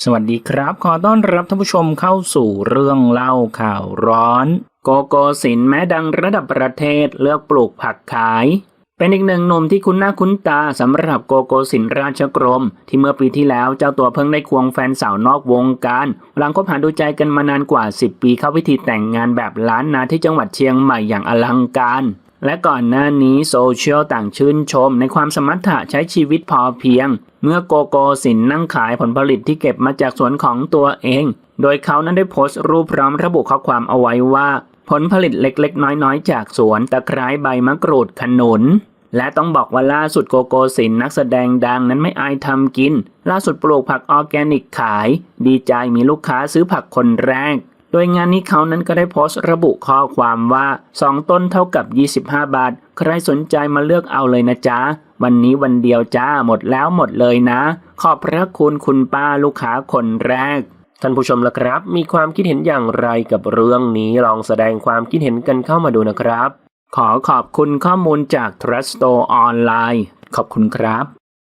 สวัสดีครับ ขอต้อนรับท่านผู้ชมเข้าสู่เรื่องเล่าข่าวร้อน โกโกสินแม้ดังระดับประเทศเลือกปลูกผักขาย เป็นอีกหนึ่งหนุ่มที่คุ้นหน้าคุ้นตาสำหรับโกโกสินราชกรม ที่เมื่อปีที่แล้วเจ้าตัวเพิ่งได้ควงแฟนสาวนอกวงการ หลังคบหาดูใจกันมานานกว่า 10 ปีเข้าพิธีแต่งงานแบบล้านนาที่จังหวัดเชียงใหม่อย่างอลังการ และก่อนหน้านี้โซเชียลต่างชื่นชมในความสมรรถะใช้ชีวิตพอเพียง เมื่อโกโกสินนั่งขายผลผลิตที่เก็บมาจากสวนของตัวเอง โดยเขานั้นได้โพสต์รูปพร้อมระบุข้อความเอาไว้ว่า ผลผลิตเล็กๆ น้อยๆ จากสวนตะไคร้ใบมะกรูดขนุนและต้องบอกว่าล่าสุดโกโกสินนักแสดงดังนั้นไม่อายทำกิน ล่าสุดปลูกผักออร์แกนิกขาย ดีใจมีลูกค้าซื้อผักคนแรก โดยงานนี้เขานั้นก็ได้โพสต์ระบุข้อความว่า 2 ต้นเท่ากับ 25 บาท ใครสนใจมาเลือกเอาเลยนะจ๊ะ วันนี้วันเดียวจ้าหมดแล้วหมดเลยนะ ขอบพระคุณคุณป้าลูกค้าคนแรกท่านผู้ชมละครับ มีความคิดเห็นอย่างไรกับเรื่องนี้ลองแสดงความคิดเห็นกันเข้ามาดูนะครับ ขอขอบคุณข้อมูลจาก Trust Store ออนไลน์ขอบคุณครับ